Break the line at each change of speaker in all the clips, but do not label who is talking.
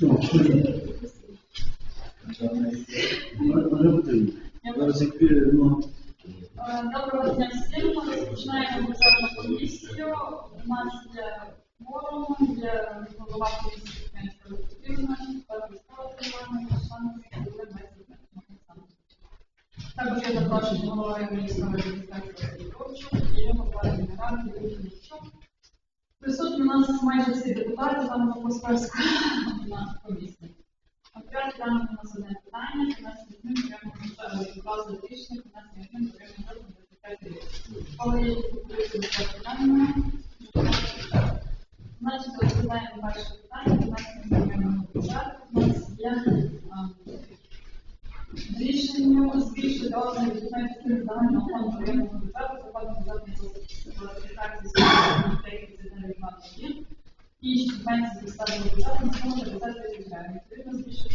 No. рішенню збільшити дозвіл документів даного фонду районного бюджету, заходу за класифікації деяких земельних планів і субвенції місцевого бюджету на 150 тисяч гривень. Відповідно, збільшити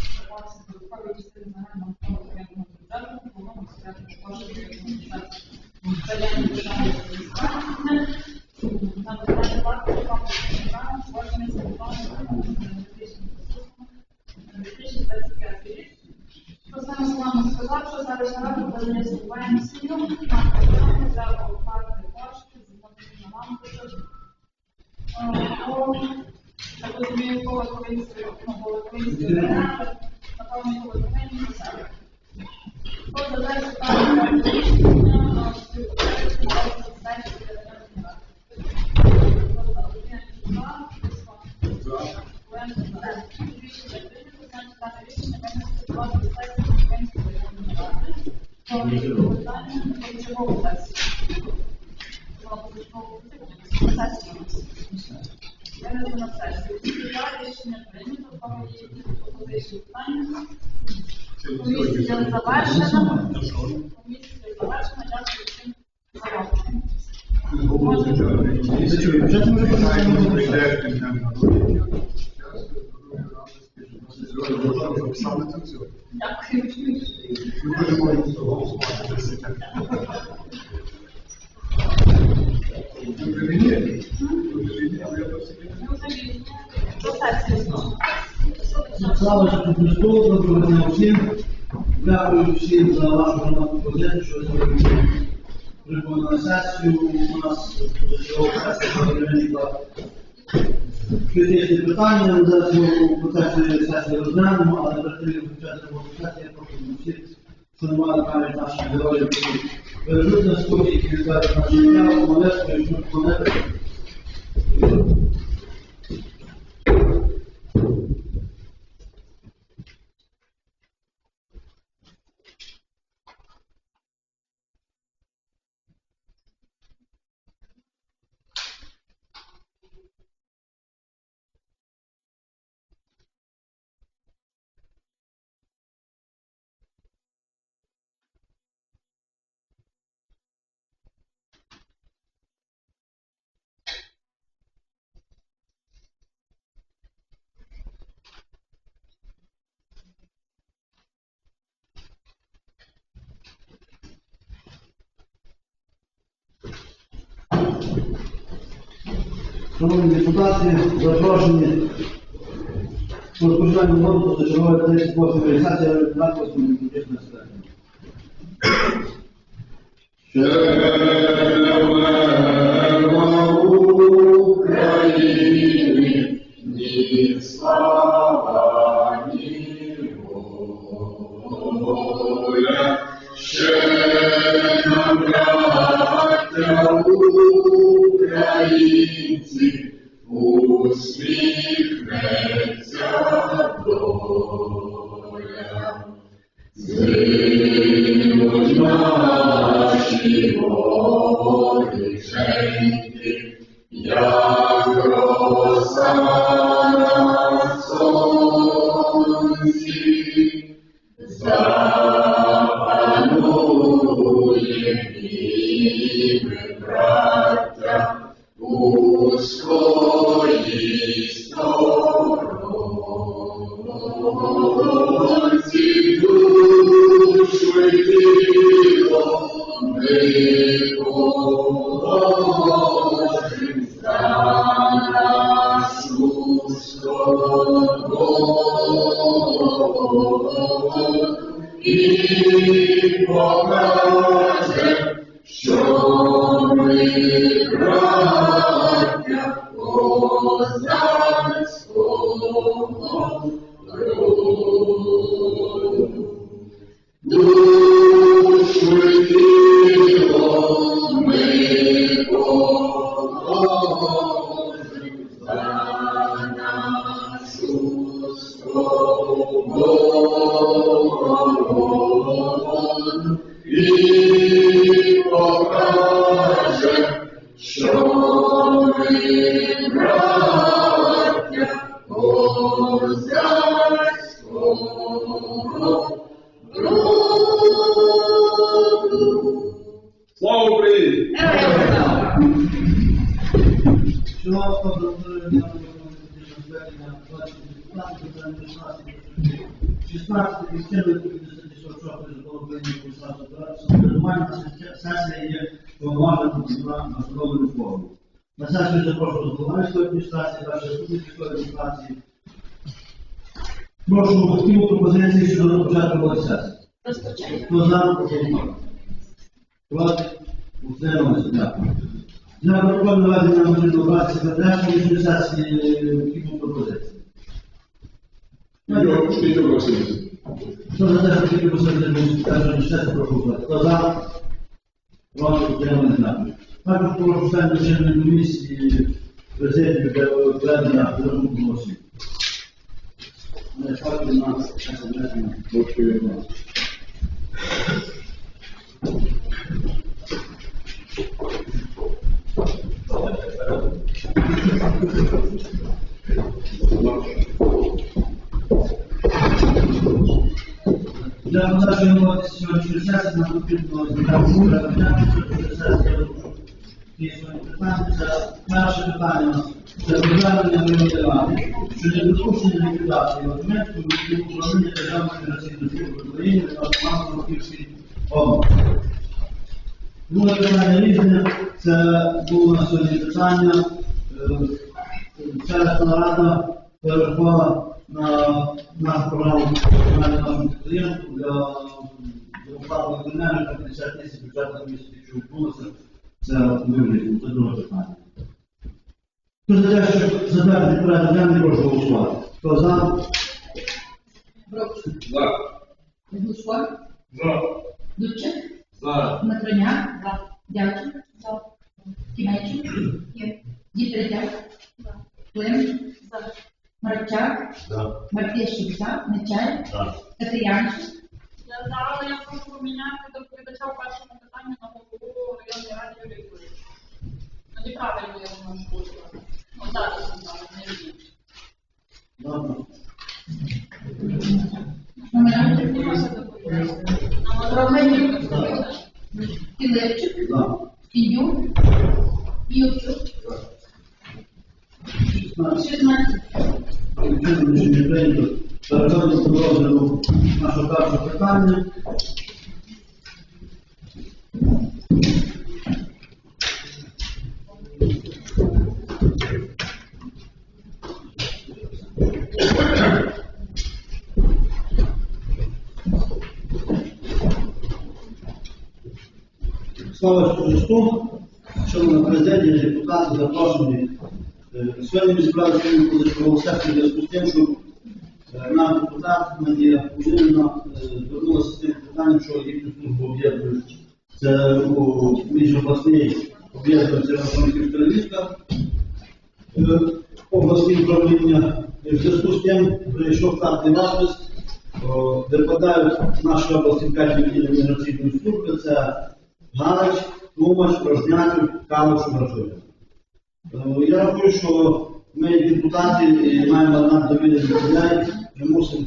Слава Христу, доброго всім. Дякую всім за вашу громадську позицію, що сьогодні прибули на сесію. У нас до цього сесії виникла критичні питання, ми зараз його процесі сесії розглянемо, але перед тим, як почати сесії, я пропоную всіх шанувати пам'ять наших героїв, які бережуть нас тут, які віддають наше життя, обов'язково, якщо планети, Thank you. Шановні депутати, запрошені у розпочинанні року до чергової
комісії спорту реалізації на
постійній політичної
сфері. people. На сесію запрошую до Луганської адміністрації, першої республікської адміністрації. Прошу батьків пропозиції щодо початку сесії. Хто за, голосуємо. Проти? Утрималися. Дякую. Для протокольного ведення можливо брати секретарської адміністрації необхідну пропозицію.
Юрій, пустіть Василь.
Хто за те, що адміністрацію адміністрації, прошу голосувати. Хто за? Проти? Утрималися. Дякую. Також прошу членів чинної комісії президію для ведення рахунку голосів. Не ставте на сесію.
Дякую.
Для подальшої роботи сьогоднішньої сесії нам потрібно зібрати сесії питання. Це перше питання це районної ради щодо допущення ліквідації елементів від управління Державної міграційної служби України та Івано-Франківській області. Друге питання різне, це було на сьогодні питання. Селищна рада перерахувала на нашу програму на нашому підприємству для оплати інженерів 50 тисяч бюджетних місяців, що відбулося. Це вигляді, це друге питання. Хто за те, щоб затвердити порядок денний, прошу голосувати. Хто за?
Брокс.
За.
Гусько.
За.
Дудчик.
За.
Матроняк. Дячик. Кімейчик. Дітридяк. Клим. Марчак. Мартищик. За. Нечай. Катерянчик.
Я зараз я прошу поміняти доповідача в першому питанні на голову районної ради Юрій Юрійович. Ну, неправильно я думаю, що буде. Ну, зараз він там, не він.
Добре.
Номера.
Приймався доповідач.
Романюк.
доповідач.
Філипчик.
За.
Фінюк. Юрчук.
16.
16.
Відповідно, рішення прийнято. Переходимо до розгляду нашого першого питання. Слава Христу, шановна президія, депутати, запрошені. Е, Сьогодні ми зібрали сьогодні позачергову зв'язку з тим, що е, нам депутат Надія Кузинина звернулася з тим питанням, що їхню службу об'єднують. Це у міжобласній об'єднується Франківська Львівська е, обласні управління. В зв'язку з тим прийшов штатний розпис, о, де впадають в нашій області п'ять відділів міграційної служби. Це Галич, Тумач, Рожнятів, Калуш, Мражуля. Е, Я рахую, що ми, депутати, е, маємо над довірених людей, ми мусимо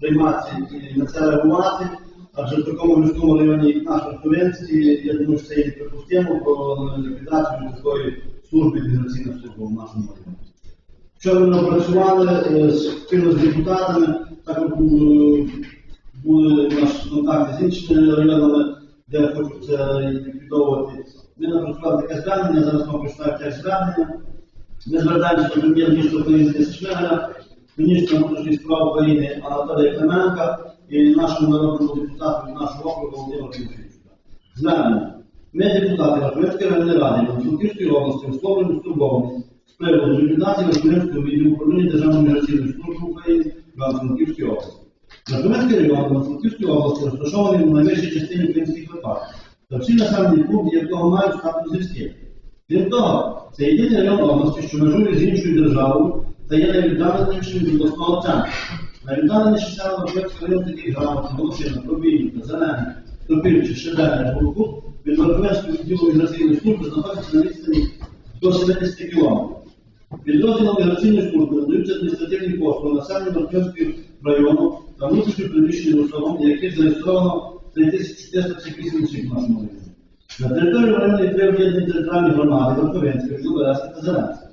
приймати і на це реагувати, адже в такому міському районі, як наш Верховенський, я думаю, що це є неприпустимо про ліквідацію такої служби міграційної служби в нашому районі. Вчора ми напрацювали е, спільно з депутатами, також е, були наші контакти з іншими районами, де хочуть це ліквідовувати. Ми напрацювали таке звернення, зараз вам прочитаю теж звернення. Ми звертаємося до прем'єр-міністра України Шмигаля міністра внутрішніх справ України Анатолія Клименка і нашому народному депутату нашого округу Володимиру Тимофійчука. Звернення. Ми, депутати Верховенської районної ради Івано-Франківської області, висловлюємо стурбованість з приводу ліквідації Верховенського відділу управління Державної міграційної служби України в Івано-Франківській області. Верховенський район Івано-Франківської області розташований в найвищій частині українських Карпат, та всі населені пункти, якого мають статус гірських. Крім того, це єдиний район області, що межує з іншою державою та є найвіддаленішим від обласного центру. Найвіддаленіші села Верховенського району такі грамоти, Волошина, Пробійника, Зелений, Топільчі, Шедевня, Буркут від Верховенського відділу міграційної служби знаходиться на відстані до 70 кілометрів. Підрозділом міграційної служби надаються адміністративні послуги населенню Верховенського району та внутрішньо приміщеним особам, яких зареєстровано 3458 осіб в нашому районі. На території району три об'єднані територіальні громади Верховенська, Білогорська та Зеленська.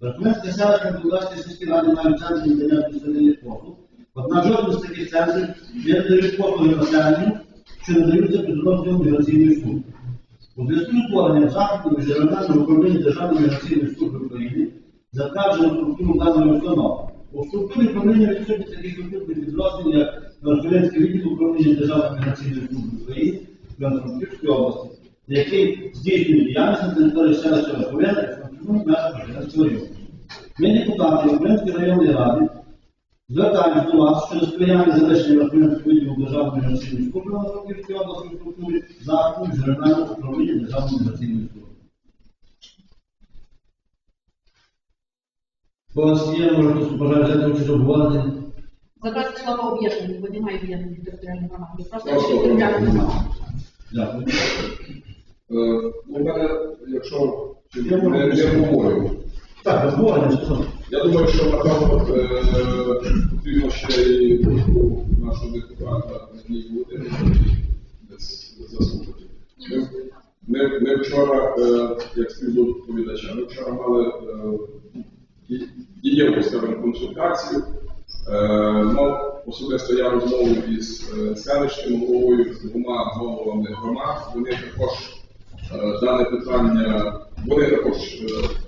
Верховенська селищна Білогорська сільські ради мають центр надання адміністративних послуг, однак жоден з таких центрів не надають послуги населенню, що надаються підрозділом міграційної служби. У зв'язку з утворенням заходу міжрегіонального управління Державної міграційної служби України затверджено структуру даної установи. У структурі управління відсутні такі структурні підрозділи, як Верховенський відділ управління Державної міграційної служби України в Івано-Франківській області, який здійснює діяльність на території селища Верховенська і функціонує в межах району. Ми, депутати Верховенської районної ради, звертаємось до вас щодо сприяння залишення Верховенського відділу Державної міграційної служби на Франківській області структурі заходу міжрегіонального управління Державної міграційної служби. Когось є, може, бажає взяти участь в
Задати слово об'єднані, бо немає об'єднаних територіальних громад. Просто
громади.
громади.
Дякую.
Е, У мене, якщо я не, не.
Так, обговорення, що?
Я думаю, що напевно е, потрібно ще і нашого депутата Надії Володимирівни заслухати. Ми, ми, вчора, е, як співдоповідача, ми вчора мали дієву скажімо, консультацію. Е, мав особисто я розмову із е, селищним головою, з двома головами громад. Вони також е, дане питання, вони також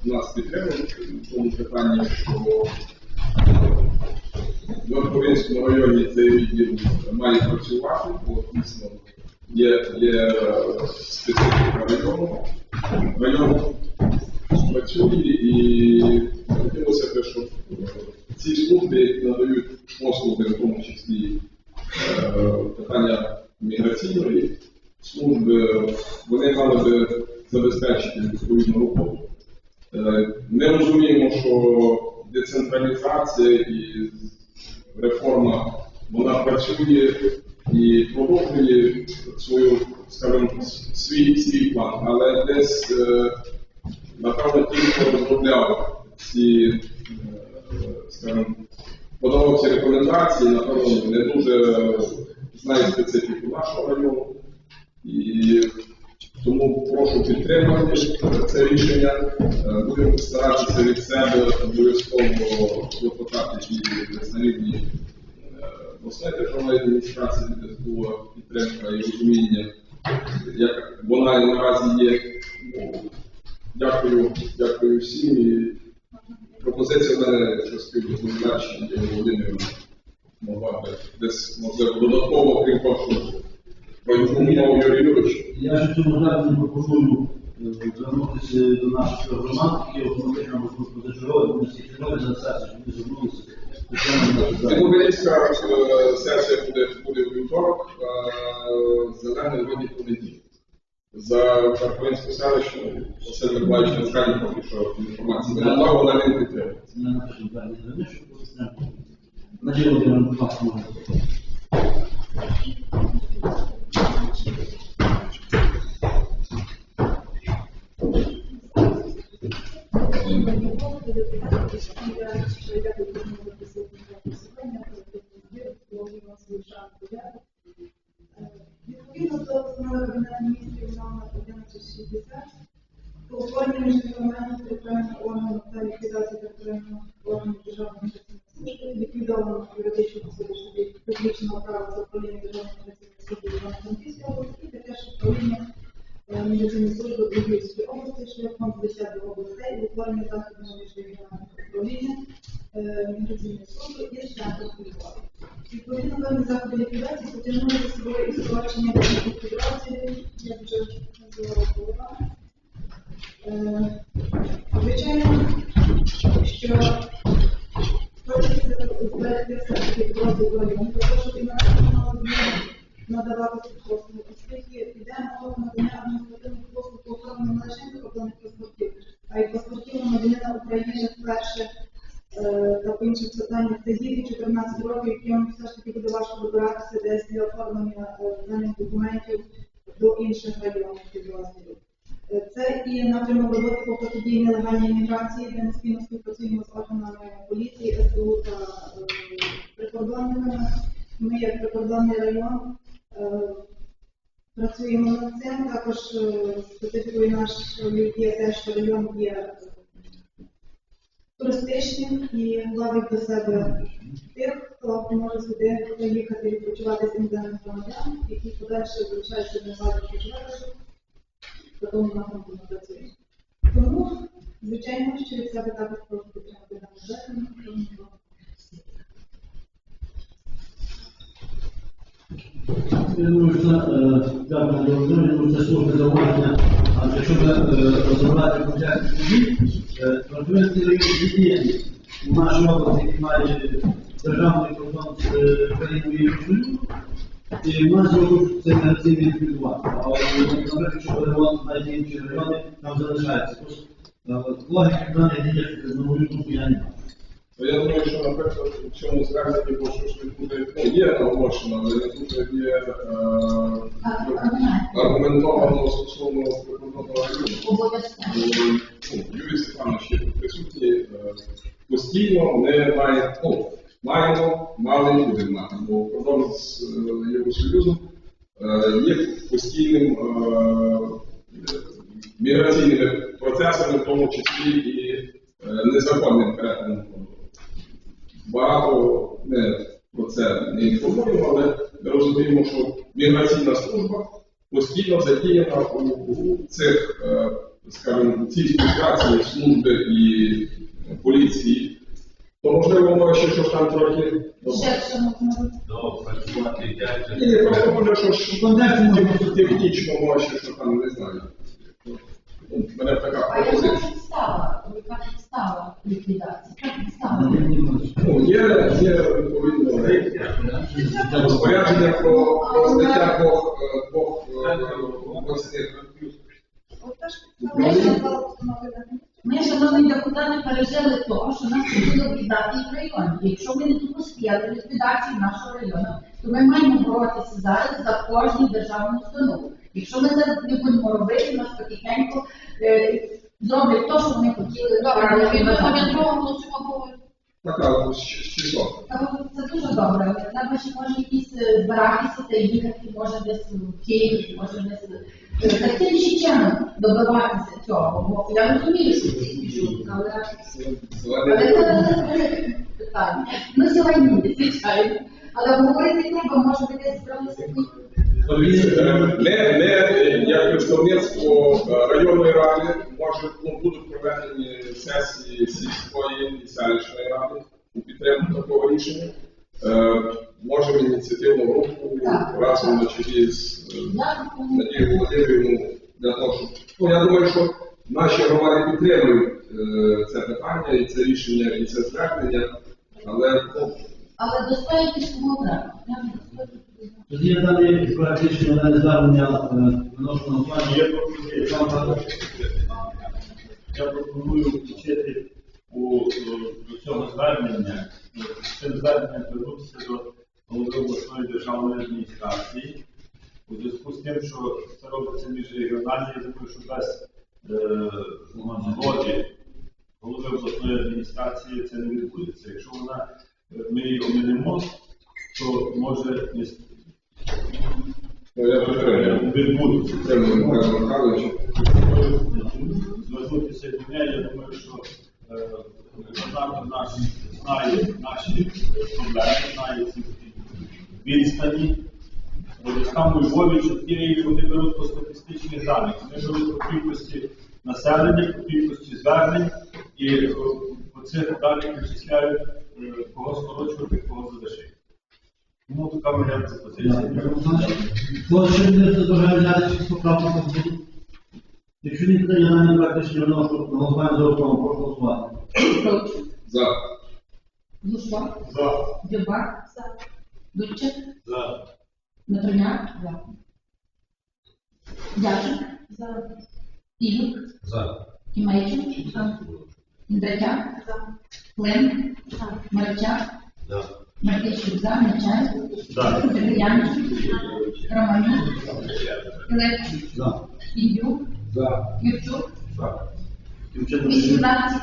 нас підтримують в тому питанні, що в Верховинському районі цей відділ має працювати, бо дійсно є, є специфіка району. Район працює і хотілося б, щоб ці служби, надають послуги, в тому числі е, питання міграційної служби, вони мали би забезпечити відповідну роботу. Е, Ми розуміємо, що децентралізація і реформа вона працює і продовжує свою, скажімо, свій, свій план, але десь, вона наразі є. Ну, Дякую, дякую всім. І пропозиція в мене, якщо співдоповідач є Володимир, могла десь можливо додатково, крім того, що проінформував Юрій Юрійович.
Я ж цьому зверненню пропоную е, звернутися до наших громад, які автоматично можуть вони всі чергові за сесію, вони звернулися.
Тернопільська е, сесія буде, буде вівторок, зелений вийде понеділок. За Верховинську селищну Василь Миколаївич скаже поки що інформації. Не надав, вона не підтримує.
Це не напишу
1160, по утворенню міжнародного територіального органу та ліквідації територіального органу державної міграційної служби, ліквідовано юридичну особу, що є публічного права за управління державної міграційної служби Івано-Франківської області, і таке ж управління е, міграційної служби у Львівській області шляхом з 10 областей, утворення заходного міжрегіонального управління е, міграційної служби із центром Львова. Відповідно, певні заходи ліквідації потягнули за собою і скорочення деяких підрозділів, як вже називала голова. Е, Звичайно, що хочеться зберегти все-таки підрозділ району, для того, щоб і змогу надавати ці послуги, оскільки йде мова надання адміністративних послуг по охороні не лише закордонних паспортів, а й паспортів громадянина України вперше. Е, та по інших питаннях це діти 14 років, яким все ж таки буде важко добиратися десь для оформлення е, даних документів до інших районних підрозділів. Е, Це і напрямок роботи по протидії нелегальній міграції, де ми спільно співпрацюємо з органами поліції, СБУ та прикордонними. прикордонниками. Ми, як прикордонний район, е, працюємо над цим. Також е, специфікою нашої є те, що район є е, туристичним і ловить до себе тих, хто може сюди приїхати і відпочивати з іноземних громадян, які подальше залишаються на базі відпочивати в такому напрямку ми працюємо. Тому, звичайно, що від себе також прошу підтримати дану звернення.
Я думаю, що е, дякую за зауваження. А якщо ми е, розібрати початку тоді, Франківський у нашій області, має державний кордон з е, країною Євросоюзу, і в нас його це міграційний ліквідувати. А наприклад, якщо перевод на інші райони, там залишається. Е, логіки в даних діях, на мою я не бачу.
То я думаю, що, наприклад, в цьому зверненні, бо що ж не буде, ну, є наголошено, але не тут є е, аргументовано стосовно прикордонного району.
Обов'язково.
Ну, Юрій Степанович є тут присутній, е, постійно не має, ну, маємо, мали і будемо мати, бо кордон з е, Євросоюзом е, є постійним е, міграційними процесами, в тому числі і е, незаконним перетином. Багато не про це не інформуємо, але ми розуміємо, що міграційна служба постійно задіяна у, у цих, е, скажімо, цій співпраці служби і поліції. То можливо, може ще щось там трохи.
Можна.
Ні, просто може щось технічно, може що там не знаю. Ну, мене така
А яка
пропозиція.
підстава? Яка підстава ліквідації? Яка підстава?
Ну, є, є відповідно розпорядження про, про зняття двох, е, двох е, обласних.
Ми, шановні депутати, пережили то, що нас хотіли віддати в районі. Якщо ми не допустили ліквідації нашого району, то ми маємо боротися зараз за кожну державну установу. Якщо ми зараз не будемо робити, нас потихеньку зроблять те, що вони хотіли.
Добре,
Е,
обов'язково голосуємо по
Така
Це дуже добре, треба ще може якісь е, збиратися та їхати, може десь в Київ, може десь е, ще чином добиватися цього. Бо я розумію, що ці біжуть, але але це питання. Ну сьогодні, звичайно. Але говорити треба, може би десь зробити.
Не, не як представництво е, районної ради, може ну, будуть проведені сесії сільської і селищної ради у підтримку такого рішення. Е, Можемо ініціативну групу разом на чолі з е. Надією Володимирівну для того, щоб ну я думаю, що наші громади підтримують це питання і це рішення, і це звернення, але ну,
Але достоїть кому
Тоді я далі практично дане звернення виношу на плані.
Є пропозиція. Я пропоную включити у до цього звернення, е, цим зверненням звернутися до голови обласної державної адміністрації. У зв'язку з тим, що це робиться міжрегіональні, я думаю, що без згоди голови обласної адміністрації це не відбудеться. Якщо вона е, ми її оминемо, то може не с-
ну, я підтримую.
Звернутися до неї, я думаю, що е, наш знає наші проблеми, знає ці відстані. Там у Львові чи в вони беруть по статистичних даних. Вони беруть по кількості населення, по кількості звернень, і е, Оце далі причисляють, е, кого скорочувати, кого залишити. Тому така.
Хто ще чи поправку буде? Якщо ні, то я не практично вношу. На голосування за основу, прошу голосувати.
За.
Лушко,
За.
Дюбак, Дудчик,
За.
Матроняк, Дячик, Ігор,
За.
Кімейчук, Індратяк, Клим,
За.
Мартищук, за, Нечай,
За.
Дерев'янчик, Романюк, Пилипчук,
За.
Індюк,
За.
Юрчук,
Дівчата,
18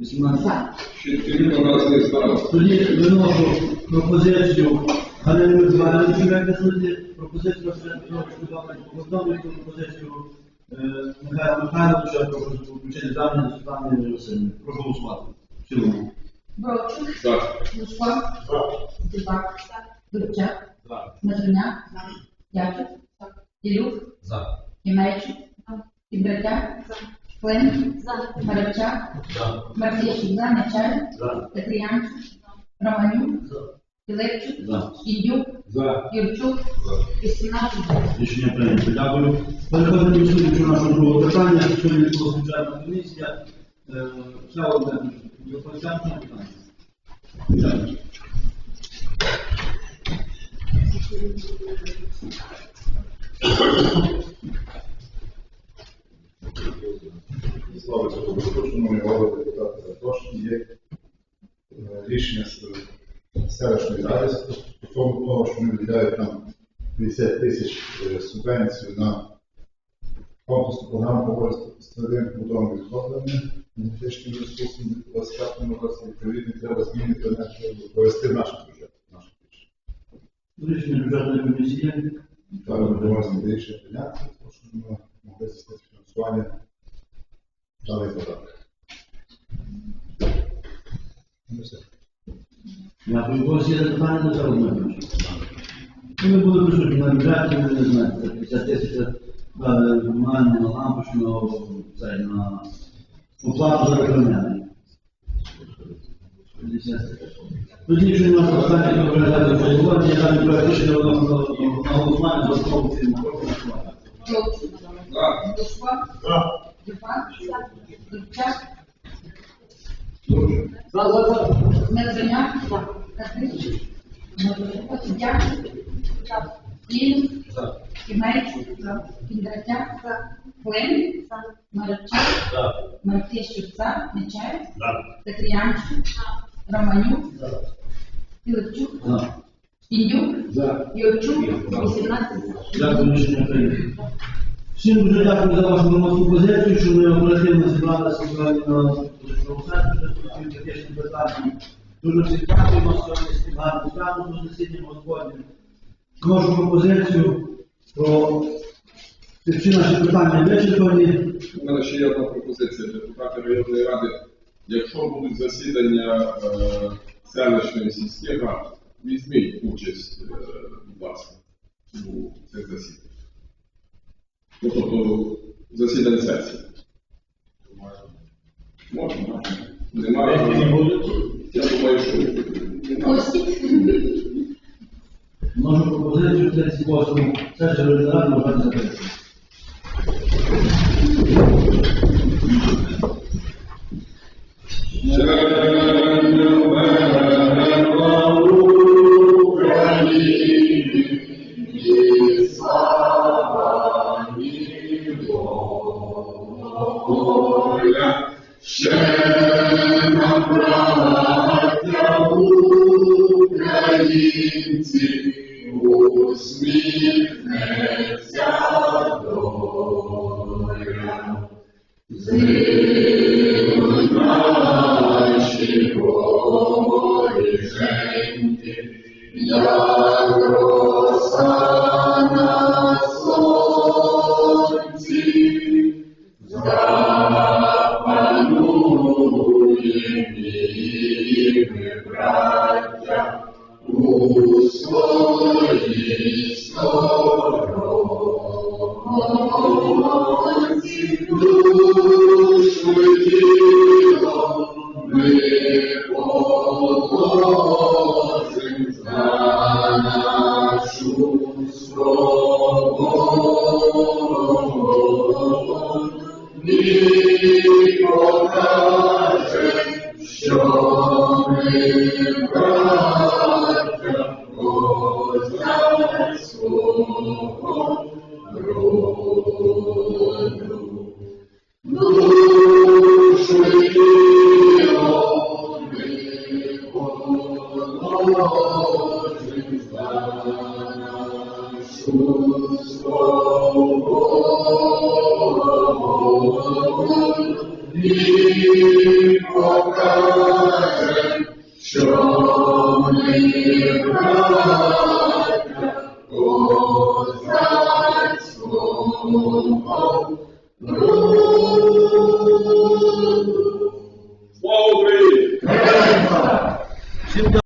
18.
за.
Ще тільки раз не знав.
Тоді виношу пропозицію Галини Миколаївни, що як назвати пропозицію Василя Петровича Бабки, повідомити пропозицію е, Михайла Михайловича про включення дані до Світлани Васильівни. Прошу голосувати. В цілому.
Бровчук,
За.
Лушко, Дюбак, Дудчак,
За.
Матроняк, Дячик, Ілюк,
За.
Кімейчук, Індратяк, Клим,
За.
Мартищук, за, Нечай,
За.
Петріянчик, Романюк, Пилипчук,
За.
Індюк,
За.
Юрчук, 18 за.
Рішення прийнято. Дякую. Переходимо до слідчого нашого другого питання. Сьогодні була звичайна комісія. Ще одне.
Слава Богу, шановні голови депутати запрошені. Є рішення селищної ради стосовно того, що вони виділяють нам 50 тисяч е, субвенцію на конкурсну програму по користу старим будовими відходами енергетичними ресурсами у 25 році. Відповідно, треба змінити наше провести наш бюджет. Наш бюджет.
Рішення бюджетної комісії.
Ми можемо рішення прийняти, тому що ми могли здійснити фінансування даний податок. Ну.
Дякую. Когось є запитання до цього ви були присутні на бюджеті, ви не знаєте, 50 тисяч комунального на лампочного, це на оплату за виконання. 50 тисяч. Тоді, якщо немає запитання, то виглядає я проект рішення на голосування. Прошу голосувати.
Бровчук,
За.
Ігор,
За.
Кімейчук, Індратяк, Клим, Маричак,
За.
Мартищук, за, Нечай,
За.
Петріянчик,
За.
Індюк,
За.
Юрчук, 18 за.
Дякую, рішення прийнято. Всім дуже дякую за вашу громадську позицію, що ви оперативно зібралися сьогодні на позичному центрі, технічні питання. Дуже всіх дякуємо сьогодні з гарним статусу з засіданням Господнім. Вношу пропозицію ці всі наші питання вичерпані.
У мене ще є одна пропозиція. Депутати районної ради, якщо будуть засідання е, селищної сільських рад, візьміть участь, е, будь ласка, у цих засіданнях. Ну, тобто засідання сесії. Можна, можна. Немає. Я думаю, що немає.
Вношу пропозицію в цей спосіб. Це через ради можна
Z- joy